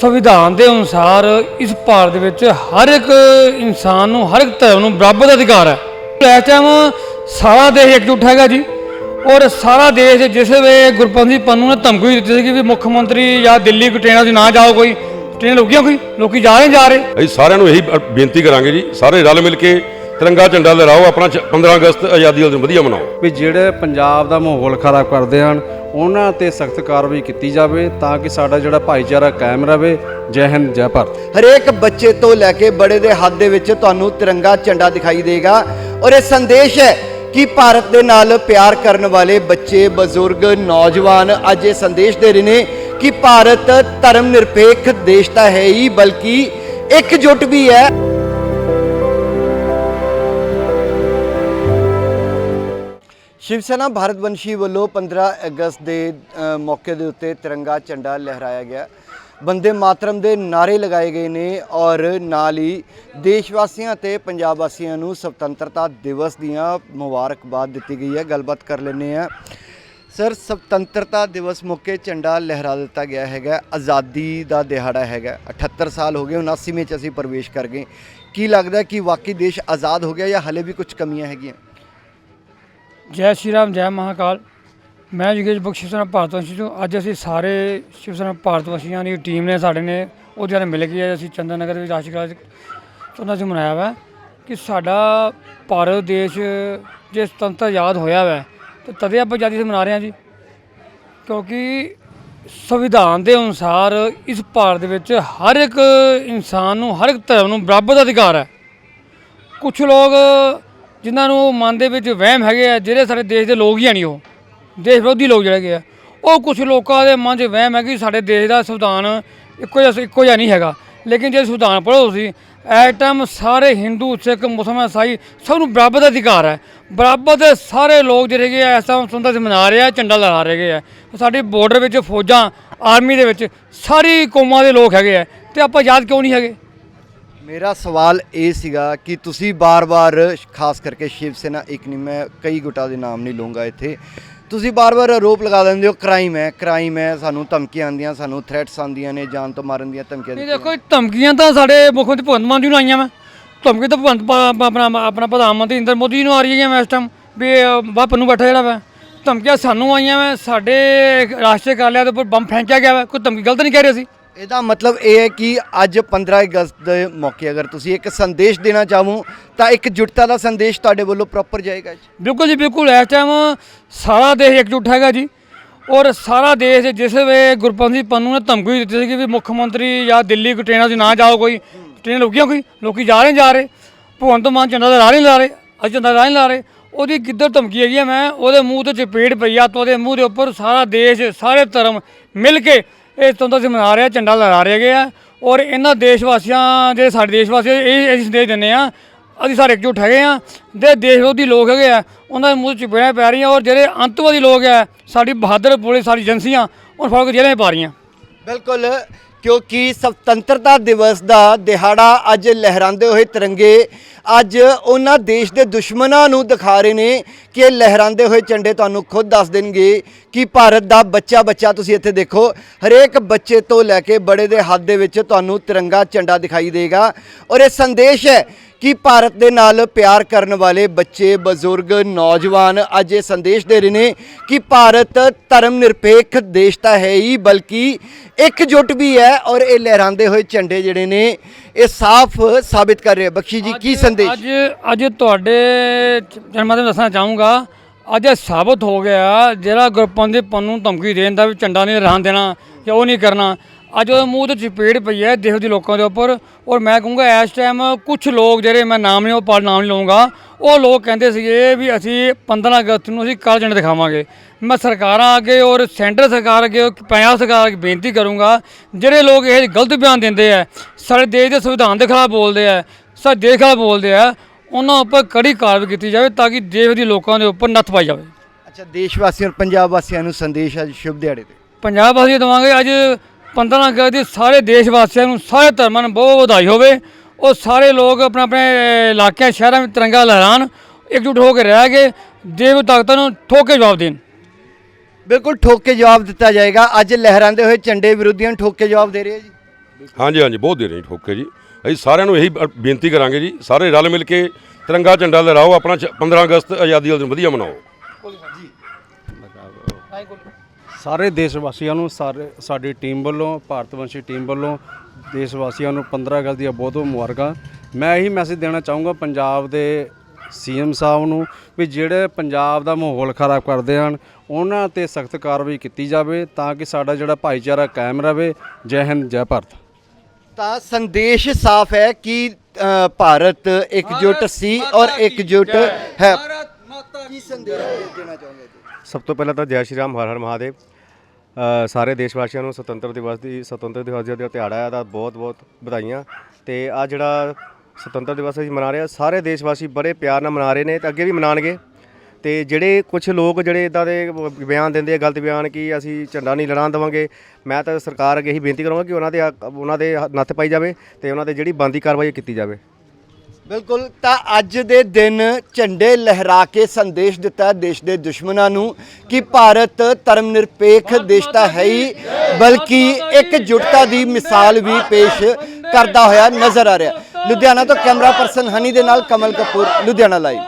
ਸੰਵਿਧਾਨ ਦੇ ਅਨੁਸਾਰ ਇਸ ਭਾਰਤ ਵਿੱਚ ਹਰ ਇੱਕ ਇਨਸਾਨ ਨੂੰ, ਹਰ ਇੱਕ ਧਰਮ ਨੂੰ ਬਰਾਬਰ ਦਾ ਅਧਿਕਾਰ ਹੈ। ਇਸ ਟਾਈਮ ਸਾਰਾ ਦੇਸ਼ ਇਕਜੁੱਟ ਹੈਗਾ ਜੀ ਔਰ ਸਾਰਾ ਦੇਸ਼ ਜਿਸ ਵੇ ਗੁਰਪੰਥੀ ਪੰਨੂ ਨੇ ਧਮਕੀ ਦਿੱਤੀ ਸੀ ਕਿ ਵੀ ਮੁੱਖ ਮੰਤਰੀ ਜਾਂ ਦਿੱਲੀ ਕੋਈ ਟ੍ਰੇਨਾਂ 'ਚ ਨਾ ਜਾਓ ਕੋਈ। ਟ੍ਰੇਨ ਰੁਕੀਆਂ ਕੋਈ? ਲੋਕੀ ਜਾ ਰਹੇ ਜਾ ਰਹੇ? ਅਸੀਂ ਸਾਰਿਆਂ ਨੂੰ ਇਹੀ ਬੇਨਤੀ ਕਰਾਂਗੇ ਜੀ, ਸਾਰੇ ਰਲ ਮਿਲ ਕੇ ਤਿਰੰਗਾ ਝੰਡਾ ਲਹਿਰਾਓ ਆਪਣਾ ਚ- 15 ਅਗਸਤ ਆਜ਼ਾਦੀ ਵਾਲੇ ਦਿਨ ਵਧੀਆ ਮਨਾਓ। ਵੀ ਜਿਹੜੇ ਪੰਜਾਬ ਦਾ ਮਾਹੌਲ ਖਰਾਬ ਕਰਦੇ ਹਨ ਉਹਨਾਂ ਤੇ ਸਖਤ ਕਾਰਵਾਈ ਕੀਤੀ ਜਾਵੇ ਤਾਂ ਕਿ ਸਾਡਾ ਜਿਹੜਾ ਭਾਈਚਾਰਾ ਕਾਇਮ ਰਵੇ ਜੈ ਹਿੰਦ ਜੈ ਭਾਰਤ। ਹਰੇਕ ਬੱਚੇ ਤੋਂ ਲੈ ਕੇ ਬੜੇ ਦੇ ਹੱਥ ਦੇ ਵਿੱਚ ਤੁਹਾਨੂੰ ਤਿਰੰਗਾ ਝੰਡਾ ਦਿਖਾਈ ਦੇਗਾ। ਔਰ ਇਹ ਸੰਦੇਸ਼ ਹੈ ਕਿ ਭਾਰਤ ਦੇ ਨਾਲ ਪਿਆਰ ਕਰਨ ਵਾਲੇ ਬੱਚੇ ਬਜ਼ੁਰਗ ਨੌਜਵਾਨ ਅੱਜ ਇਹ ਸੰਦੇਸ਼ ਦੇ ਰਹੇ ਨੇ ਕਿ ਭਾਰਤ ਧਰਮ ਨਿਰਪੇਖ ਦੇਸ਼ ਤਾਂ ਹੈ ਹੀ ਬਲਕਿ ਇਕਜੁੱਟ ਵੀ ਹੈ। ਸ਼ਿਵ ਸੈਨਾ ਭਾਰਤ ਵੰਸ਼ੀ ਵੱਲੋਂ 15 ਅਗਸਤ ਦੇ ਮੌਕੇ ਦੇ ਉੱਤੇ ਤਿਰੰਗਾ ਝੰਡਾ ਲਹਿਰਾਇਆ ਗਿਆ। ਬੰਦੇ ਮਾਤਰਮ ਦੇ ਨਾਰੇ ਲਗਾਏ ਗਏ ਨੇ ਔਰ ਨਾਲ ਹੀ ਦੇਸ਼ ਵਾਸੀਆਂ ਤੇ ਪੰਜਾਬ ਵਾਸੀਆਂ ਨੂੰ ਸੁਤੰਤਰਤਾ ਦਿਵਸ ਦੀਆਂ ਮੁਬਾਰਕਬਾਦ ਦਿੱਤੀ ਗਈ ਹੈ। ਗੱਲਬਾਤ ਕਰ ਲੈਂਦੇ ਆ ਸਰ ਸੁਤੰਤਰਤਾ ਦਿਵਸ ਮੌਕੇ ਝੰਡਾ ਲਹਿਰਾ ਦਿੱਤਾ ਗਿਆ ਹੈਗਾ। ਆਜ਼ਾਦੀ ਦਾ ਦਿਹਾੜਾ ਹੈਗਾ। 78 ਸਾਲ ਹੋ ਗਏ 79ਵੇਂ ਚ ਅਸੀਂ ਪ੍ਰਵੇਸ਼ ਕਰ ਗਏ। ਕੀ ਲੱਗਦਾ ਕਿ ਵਾਕਈ ਦੇਸ਼ ਆਜ਼ਾਦ ਹੋ ਗਿਆ ਜਾਂ ਹਲੇ ਵੀ ਕੁਝ ਕਮੀਆਂ ਹੈਗੀਆਂ? ਜੈ ਸ਼੍ਰੀ ਰਾਮ, ਜੈ ਮਹਾਕਾਲ। ਮੈਂ ਯੋਗੇਸ਼ ਬਖਸ਼ ਸ਼ਿਵ ਸੈਨਾ ਭਾਰਤ ਵੰਸ਼ੀ ਤੋਂ ਅੱਜ ਅਸੀਂ ਸਾਰੇ ਸ਼ਿਵ ਸੈਨਾ ਭਾਰਤ ਵੰਸ਼ੀਆਂ ਦੀ ਟੀਮ ਨੇ ਸਾਡੇ ਨੇ ਉਹਦੇ ਨਾਲ ਮਿਲ ਕੇ ਅਸੀਂ ਚੰਦਨ ਨਗਰ ਵਿੱਚ ਰਾਸ਼ਟਰੀ ਰਾਜ ਉਹਨਾਂ ਅਸੀਂ ਮਨਾਇਆ ਵਾ ਕਿ ਸਾਡਾ ਭਾਰਤ ਦੇਸ਼ ਜੇ ਸੁਤੰਤਰ ਆਜ਼ਾਦ ਹੋਇਆ ਵਾ, ਤੇ ਤਦੇ ਆਪਾਂ ਆਜ਼ਾਦੀ ਮਨਾ ਰਹੇ ਹਾਂ ਜੀ। ਕਿਉਂਕਿ ਸੰਵਿਧਾਨ ਦੇ ਅਨੁਸਾਰ ਇਸ ਭਾਰਤ ਵਿੱਚ ਹਰ ਇੱਕ ਇਨਸਾਨ ਨੂੰ, ਹਰ ਇੱਕ ਧਰਮ ਨੂੰ ਬਰਾਬਰ ਦਾ ਅਧਿਕਾਰ ਹੈ। ਕੁਝ ਲੋਕ ਜਿਨ੍ਹਾਂ ਨੂੰ ਮਨ ਦੇ ਵਿੱਚ ਵਹਿਮ ਹੈਗੇ ਆ, ਜਿਹੜੇ ਸਾਡੇ ਦੇਸ਼ ਦੇ ਲੋਕ ਹੀ ਆ ਨਹੀਂ ਉਹ। ਦੇਸ਼ ਵਿਰੋਧੀ ਲੋਕ ਜਿਹੜੇ ਹੈਗੇ ਆ। ਉਹ ਕੁਝ ਲੋਕਾਂ ਦੇ ਮਨ 'ਚ ਵਹਿਮ ਹੈ ਕਿ ਸਾਡੇ ਦੇਸ਼ ਦਾ ਸੰਵਿਧਾਨ ਇੱਕੋ ਜਿਹਾ ਇੱਕੋ ਜਿਹਾ ਨਹੀਂ ਹੈਗਾ। ਲੇਕਿਨ ਜੇ ਸੰਵਿਧਾਨ ਪੜ੍ਹੋ ਤੁਸੀਂ ਐਟ ਟਾਈਮ ਸਾਰੇ ਹਿੰਦੂ, ਸਿੱਖ, ਮੁਸਲਮਾਨ ਈਸਾਈ ਸਭ ਨੂੰ ਬਰਾਬਰ ਦਾ ਅਧਿਕਾਰ ਹੈ। ਬਰਾਬਰ ਦੇ ਸਾਰੇ ਲੋਕ ਜਿਹੜੇ ਹੈਗੇ ਆ, ਇਸ ਟਾਈਮ ਸੁੰਦਰ ਮਨਾ ਰਹੇ ਆ, ਝੰਡਾ ਲਹਿਰਾ ਰਹੇ ਆ। ਸਾਡੇ ਬਾਰਡਰ ਵਿੱਚ ਫੌਜਾਂ ਆਰਮੀ ਦੇ ਵਿੱਚ ਸਾਰੀ ਕੌਮਾਂ ਦੇ ਲੋਕ ਹੈਗੇ ਆ। ਤੇ ਆਪਾਂ ਯਾਦ ਕਿਉਂ ਨਹੀਂ ਹੈਗੇ? ਮੇਰਾ ਸਵਾਲ ਇਹ ਸੀਗਾ ਕਿ ਤੁਸੀਂ ਬਾਰ-ਬਾਰ ਖਾਸ ਕਰਕੇ ਸ਼ਿਵ ਸੈਨਾ ਇੱਕ ਨਹੀਂ ਮੈਂ ਕਈ ਗੁੱਟਾਂ ਦੇ ਨਾਮ ਨਹੀਂ ਲਵਾਂਗਾ ਇੱਥੇ। ਤੁਸੀਂ ਬਾਰ-ਬਾਰ ਆਰੋਪ ਲਗਾ ਦਿੰਦੇ ਹੋ ਕ੍ਰਾਈਮ ਹੈ ਕ੍ਰਾਈਮ ਹੈ ਸਾਨੂੰ ਧਮਕੀਆਂ ਆਉਂਦੀਆਂ ਸਾਨੂੰ ਥ੍ਰੈਟਸ ਆਉਂਦੀਆਂ ਨੇ ਜਾਨ ਤੋਂ ਮਾਰਨ ਦੀਆਂ ਧਮਕੀਆਂ ਨਹੀਂ ਦੇਖੋ ਇਹ ਧਮਕੀਆਂ ਤਾਂ ਸਾਡੇ ਮੁੱਖ ਮੰਤਰੀ ਭਗਵੰਤ ਮਾਨ ਜੀ ਨੂੰ ਆਈਆਂ ਵਾ। ਧਮਕੀ ਤਾਂ ਭਗਵੰਤ ਪਾ- ਆਪਣਾ ਆਪਣਾ ਪ੍ਰਧਾਨ ਮੰਤਰੀ ਨਰਿੰਦਰ ਮੋਦੀ ਜੀ ਨੂੰ ਆ ਰਹੀ ਹੈ ਇਸ ਟਾਈਮ ਵੀ ਬਾਪ ਨੂੰ ਬੈਠਾ ਜਿਹੜਾ ਵਾ। ਧਮਕੀਆਂ ਸਾਨੂੰ ਆਈਆਂ ਵਾ ਸਾਡੇ ਰਾਸ਼ਟਰੀ ਕਾਰਜਾਲय ਦੇ ਉੱਪਰ ਬੰਬ ਫੈਂਕਿਆ ਗਿਆ ਵਾ। ਕੋਈ ਧਮਕੀ ਗਲਤ ਨਹੀਂ ਕਹਿ ਰਹੇ ਸੀ ਇਹਦਾ ਮਤਲਬ ਇਹ ਹੈ ਕਿ ਅੱਜ 15 ਅਗਸਤ ਦੇ ਮੌਕੇ ਅਗਰ ਤੁਸੀਂ ਇੱਕ ਸੰਦੇਸ਼ ਦੇਣਾ ਚਾਹੋ ਤਾਂ ਇੱਕ ਜੁਟਤਾ ਦਾ ਸੰਦੇਸ਼ ਤੁਹਾਡੇ ਵੱਲੋਂ ਪ੍ਰੋਪਰ ਜਾਏਗਾ ਜੀ। ਬਿਲਕੁਲ ਜੀ, ਬਿਲਕੁਲ। ਇਸ ਟਾਈਮ ਸਾਰਾ ਦੇਸ਼ ਇਕਜੁੱਟ ਹੈਗਾ ਜੀ। ਔਰ ਸਾਰਾ ਦੇਸ਼ ਜਿਸ ਵੇ ਸਿੰਘ ਪੰਨੂ ਨੇ ਧਮਕੀ ਦਿੱਤੀ ਸੀ ਕਿ ਵੀ ਮੁੱਖ ਮੰਤਰੀ ਜਾਂ ਦਿੱਲੀ ਕੋਈ ਟ੍ਰੇਨਾਂ 'ਚ ਨਾ ਜਾਓ ਕੋਈ। ਟ੍ਰੇਨ ਰੁਕੀਆਂ ਕੋਈ? ਲੋਕੀ ਜਾ ਰਹੇ ਜਾ ਰਹੇ। ਭਗਵੰਤ ਮਾਨ ਝੰਡਾ ਦਾ ਰਾਹ ਨਹੀਂ ਲਾ ਰਹੇ। ਅੱਜ ਝੰਡਾ ਰਾਹ ਨਹੀਂ ਲਾ ਰਹੇ। ਉਹਦੀ ਕਿੱਧਰ ਧਮਕੀ ਹੈਗੀ ਆ ਮੈਂ? ਉਹਦੇ ਮੂੰਹ ਤੇ ਚਪੇੜ ਪਈ ਆ, ਤਾਂ ਉਹਦੇ ਮੂੰਹ ਦੇ ਉੱਪਰ ਸਾਰਾ ਦੇਸ਼, ਸਾਰੇ ਧਰਮ ਮਿਲ ਕੇ ਇਹ ਸੁਤੰਤਰ ਦਿਵਸ ਮਨਾ ਰਿਹਾ ਝੰਡਾ ਲਹਿਰਾ ਰਹੇ ਹੈਗੇ ਆ। ਔਰ ਇਹਨਾਂ ਦੇਸ਼ ਵਾਸੀਆਂ ਜਿਹੜੇ ਸਾਡੇ ਦੇਸ਼ ਵਾਸੀ ਇਹ ਅਸੀਂ ਸੰਦੇਸ਼ ਦਿੰਦੇ ਆ ਅਸੀਂ ਸਾਰੇ ਇਕਜੁੱਟ ਹੈਗੇ ਆ ਦੇ ਦੇਸ਼ ਵਿਰੋਧੀ ਲੋਕ ਹੈਗੇ ਆ, ਉਹਨਾਂ ਦੇ ਮੂੰਹ 'ਚ ਚਪੇੜਾਂ ਪੈ ਰਹੀਆਂ ਔਰ ਜਿਹੜੇ ਅੰਤਵਾਦੀ ਲੋਕ ਆ, ਸਾਡੀ ਬਹਾਦਰ ਪੁਲਿਸ, ਸਾਡੀ ਏਜੰਸੀਆਂ ਉਹ ਫੜ ਕੇ ਜੇਲ੍ਹਾਂ 'ਚ ਪਾ ਰਹੀਆਂ। ਬਿਲਕੁਲ। ਕਿਉਂਕਿ ਸੁਤੰਤਰਤਾ ਦਿਵਸ ਦਾ ਦਿਹਾੜਾ ਅੱਜ ਲਹਿਰਾਉਂਦੇ ਹੋਏ ਤਿਰੰਗੇ ਅੱਜ ਉਹਨਾਂ ਦੇਸ਼ ਦੇ ਦੁਸ਼ਮਣਾਂ ਨੂੰ ਦਿਖਾ ਰਹੇ ਨੇ ਕਿ ਲਹਿਰਾਉਂਦੇ ਹੋਏ ਝੰਡੇ ਤੁਹਾਨੂੰ ਖੁਦ ਦੱਸ ਦੇਣਗੇ ਕਿ ਭਾਰਤ ਦਾ ਬੱਚਾ ਬੱਚਾ ਤੁਸੀਂ ਇੱਥੇ ਦੇਖੋ, ਹਰੇਕ ਬੱਚੇ ਤੋਂ ਲੈ ਕੇ ਬੜੇ ਦੇ ਹੱਥ ਦੇ ਵਿੱਚ ਤੁਹਾਨੂੰ ਤਿਰੰਗਾ ਝੰਡਾ ਦਿਖਾਈ ਦੇਗਾ। ਔਰ ਇਹ ਸੰਦੇਸ਼ ਹੈ ਕਿ ਭਾਰਤ ਦੇ ਨਾਲ ਪਿਆਰ ਕਰਨ ਵਾਲੇ ਬੱਚੇ ਬਜ਼ੁਰਗ ਨੌਜਵਾਨ ਅੱਜ ਇਹ ਸੰਦੇਸ਼ ਦੇ ਰਹੇ ਨੇ ਕਿ ਭਾਰਤ ਧਰਮ ਨਿਰਪੇਖ ਦੇਸ਼ ਤਾਂ ਹੈ ਹੀ ਬਲਕਿ ਇਕਜੁੱਟ ਵੀ ਹੈ ਔਰ ਇਹ ਲਹਿਰਾਉਂਦੇ ਹੋਏ ਝੰਡੇ ਜਿਹੜੇ ਨੇ ਇਹ ਸਾਫ਼ ਸਾਬਿਤ ਕਰ ਰਹੇ। ਬਖਸ਼ੀ ਜੀ ਕੀ ਸੰਦੇਸ਼? ਅੱਜ ਅੱਜ ਤੁਹਾਡੇ ਜਨਮਾਂ ਤੇ ਦੱਸਣਾ ਚਾਹੂੰਗਾ। ਅੱਜ ਇਹ ਸਾਬਤ ਹੋ ਗਿਆ ਜਿਹੜਾ ਗੁਰਪੰਥੀ ਪੰਨੂ ਨੂੰ ਧਮਕੀ ਦੇਣ ਦਾ ਵੀ ਝੰਡਾ ਨਹੀਂ ਰਹਿਣ ਦੇਣਾ ਜਾਂ ਉਹ ਨਹੀਂ ਕਰਨਾ। ਅੱਜ ਉਹਦੇ ਮੂੰਹ ਤੇ ਚਪੇੜ ਪਈ ਹੈ ਦੇਸ਼ ਦੇ ਲੋਕਾਂ ਦੇ ਉੱਪਰ ਔਰ ਮੈਂ ਕਹੂੰਗਾ ਇਸ ਟਾਈਮ ਕੁਝ ਲੋਕ ਜਿਹੜੇ ਮੈਂ ਨਾਮ ਨਹੀਂ ਉਹ ਪਾ ਨਾਮ ਨਹੀਂ ਲਵਾਂਗਾ ਉਹ ਲੋਕ ਕਹਿੰਦੇ ਸੀਗੇ ਵੀ ਅਸੀਂ 15 ਅਗਸਤ ਨੂੰ ਅਸੀਂ ਕਾਲ ਝੰਡੇ ਦਿਖਾਵਾਂਗੇ। ਮੈਂ ਸਰਕਾਰਾਂ ਅੱਗੇ ਔਰ ਸੈਂਟਰ ਸਰਕਾਰ ਅੱਗੇ ਪੰਜਾਬ ਸਰਕਾਰ ਅੱਗੇ ਬੇਨਤੀ ਕਰੂੰਗਾ ਜਿਹੜੇ ਲੋਕ ਇਹ ਗਲਤ ਬਿਆਨ ਦਿੰਦੇ ਆ ਸਾਡੇ ਦੇਸ਼ ਦੇ ਸੰਵਿਧਾਨ ਦੇ ਖਿਲਾਫ ਬੋਲਦੇ ਆ ਸਾਡੇ ਦੇਸ਼ ਖਿਲਾਫ ਬੋਲਦੇ ਆ ਉਹਨਾਂ ਉੱਪਰ ਕੜੀ ਕਾਰਵਾਈ ਕੀਤੀ ਜਾਵੇ ਤਾਂ ਕਿ ਦੇਸ਼ ਦੇ ਲੋਕਾਂ ਦੇ ਉੱਪਰ ਨੱਥ ਪਾਈ ਜਾਵੇ। ਅੱਛਾ ਦੇਸ਼ ਵਾਸੀਆਂ ਔਰ ਪੰਜਾਬ ਵਾਸੀਆਂ ਨੂੰ ਸੰਦੇਸ਼ ਅੱਜ ਸ਼ੁਭ ਦਿਹਾੜੇ ਤੇ। ਪੰਜਾਬ ਵਾਸੀ ਦਵਾਂਗੇ ਅੱਜ 15 ਅਗਸਤ ਦੀ ਸਾਰੇ ਦੇਸ਼ ਵਾਸੀਆਂ ਨੂੰ ਸਾਰੇ ਧਰਮਾਂ ਨੂੰ ਬਹੁਤ ਵਧਾਈ ਹੋਵੇ। ਉਹ ਸਾਰੇ ਲੋਕ ਆਪਣੇ ਆਪਣੇ ਇਲਾਕਿਆਂ ਸ਼ਹਿਰਾਂ ਵਿੱਚ ਤਿਰੰਗਾ ਲਹਿਰਾਣ ਇਕਜੁੱਟ ਹੋ ਕੇ ਰਹਿ ਕੇ ਦੇਵ ਤਾਕਤਾਂ ਨੂੰ ਠੋਕ ਜਵਾਬ ਦੇਣ। ਬਿਲਕੁਲ ਠੋਕ ਜਵਾਬ ਦਿੱਤਾ ਜਾਏਗਾ। ਅੱਜ ਲਹਿਰਾਉਂਦੇ ਹੋਏ ਝੰਡੇ ਵਿਰੋਧੀਆਂ ਨੂੰ ਠੋਕ ਜਵਾਬ ਦੇ ਰਹੇ ਜੀ। ਹਾਂਜੀ ਹਾਂਜੀ ਬਹੁਤ ਦੇ ਰਹੇ ਜੀ ਠੋਕੇ ਜੀ। ਅਸੀਂ ਸਾਰਿਆਂ ਨੂੰ ਇਹੀ ਬੇਨਤੀ ਕਰਾਂਗੇ ਜੀ। ਸਾਰੇ ਰਲ ਮਿਲ ਕੇ ਤਿਰੰਗਾ ਝੰਡਾ ਲਹਿਰਾਓ ਆਪਣਾ ਚ- 15 ਅਗਸਤ ਆਜ਼ਾਦੀ ਵਾਲੇ ਦਿਨ ਵਧੀਆ ਮਨਾਓ। ਸਾਰੇ ਦੇਸ਼ ਵਾਸੀਆਂ ਨੂੰ ਸਾਰੇ ਸਾਡੀ ਟੀਮ ਵੱਲੋਂ ਭਾਰਤ ਵੰਸ਼ੀ ਟੀਮ ਵੱਲੋਂ ਦੇਸ਼ ਵਾਸੀਆਂ ਨੂੰ 15 ਅਗਸਤ ਦੀਆਂ ਬਹੁਤ ਬਹੁਤ ਮੁਬਾਰਕਾਂ। ਮੈਂ ਇਹੀ ਮੈਸੇਜ ਦੇਣਾ ਚਾਹੂੰਗਾ ਪੰਜਾਬ ਦੇ ਸੀਐਮ ਸਾਹਿਬ ਨੂੰ ਵੀ ਜਿਹੜੇ ਪੰਜਾਬ ਦਾ ਮਾਹੌਲ ਖਰਾਬ ਕਰਦੇ ਹਨ ਉਹਨਾਂ ਤੇ ਸਖਤ ਕਾਰਵਾਈ ਕੀਤੀ ਜਾਵੇ ਤਾਂ ਕਿ ਸਾਡਾ ਜਿਹੜਾ ਭਾਈਚਾਰਾ ਕਾਇਮ ਰਵੇ ਜੈ ਹਿੰਦ ਜੈ ਭਾਰਤ। ਤਾਂ ਸੰਦੇਸ਼ ਸਾਫ਼ ਹੈ ਕਿ ਅ, ਭਾਰਤ ਇਕਜੁੱਟ ਸੀ ਔਰ ਇਕਜੁੱਟ ਹੈ। ਕੀ ਸੰਦੇਸ਼ ਦੇਣਾ ਚਾਹੁੰਦੇ ਸਭ ਤੋਂ ਪਹਿਲਾਂ ਤਾਂ ਜੈ ਸ਼੍ਰੀ ਰਾਮ, ਹਰ ਹਰ ਮਹਾਦੇਵ। ਸਾਰੇ ਦੇਸ਼ ਵਾਸੀਆਂ ਨੂੰ ਸੁਤੰਤਰ ਦਿਵਸ ਦੀ, ਸੁਤੰਤਰ ਦਿਵਸ ਦਾ ਦਿਹਾੜਾ ਹੈ ਦਾ ਬਹੁਤ ਬਹੁਤ ਵਧਾਈਆਂ। ਤੇ ਆ ਜਿਹੜਾ ਸੁਤੰਤਰ ਦਿਵਸ ਅਸੀਂ ਮਨਾ ਰਹੇ ਹਾਂ, ਸਾਰੇ ਦੇਸ਼ ਵਾਸੀ ਬੜੇ ਪਿਆਰ ਨਾਲ ਮਨਾ ਰਹੇ ਨੇ ਤੇ ਅੱਗੇ ਵੀ ਮਨਾਣਗੇ। ਤੇ ਜਿਹੜੇ ਕੁਝ ਲੋਕ ਜਿਹੜੇ ਇਦਾਂ ਦੇ ਬਿਆਨ ਦਿੰਦੇ ਆ, ਗਲਤ ਬਿਆਨ ਕਿ ਅਸੀਂ ਝੰਡਾ ਨਹੀਂ ਲੜਾਉਣ ਦੇਵਾਂਗੇ, ਮੈਂ ਤਾਂ ਸਰਕਾਰ ਅੱਗੇ ਹੀ ਬੇਨਤੀ ਕਰਾਂਗਾ ਕਿ ਉਹਨਾਂ ਦੇ ਉਹਨਾਂ ਦੇ ਨੱਥ ਪਾਈ ਜਾਵੇ ਤੇ ਉਹਨਾਂ ਤੇ ਜਿਹੜੀ ਬੰਦੀ ਕਾਰਵਾਈ ਕੀਤੀ ਜਾਵੇ। ਬਿਲਕੁਲ ਤਾਂ ਅੱਜ ਦੇ ਦਿਨ ਝੰਡੇ ਲਹਿਰਾ ਕੇ ਸੰਦੇਸ਼ ਦਿੱਤਾ ਦੇਸ਼ ਦੇ ਦੁਸ਼ਮਣਾਂ ਨੂੰ ਕਿ ਭਾਰਤ ਧਰਮ ਨਿਰਪੇਖ ਦੇਸ਼ ਤਾਂ ਹੈ ਹੀ ਬਲਕਿ ਇਕਜੁੱਟਤਾ ਦੀ ਮਿਸਾਲ ਵੀ ਪੇਸ਼ ਕਰਦਾ ਹੋਇਆ ਨਜ਼ਰ ਆ ਰਿਹਾ। ਲੁਧਿਆਣਾ ਤੋਂ ਕੈਮਰਾ ਪਰਸਨ ਹਨੀ ਦੇ ਨਾਲ ਕਮਲ ਕਪੂਰ ਲੁਧਿਆਣਾ ਲਾਈਵ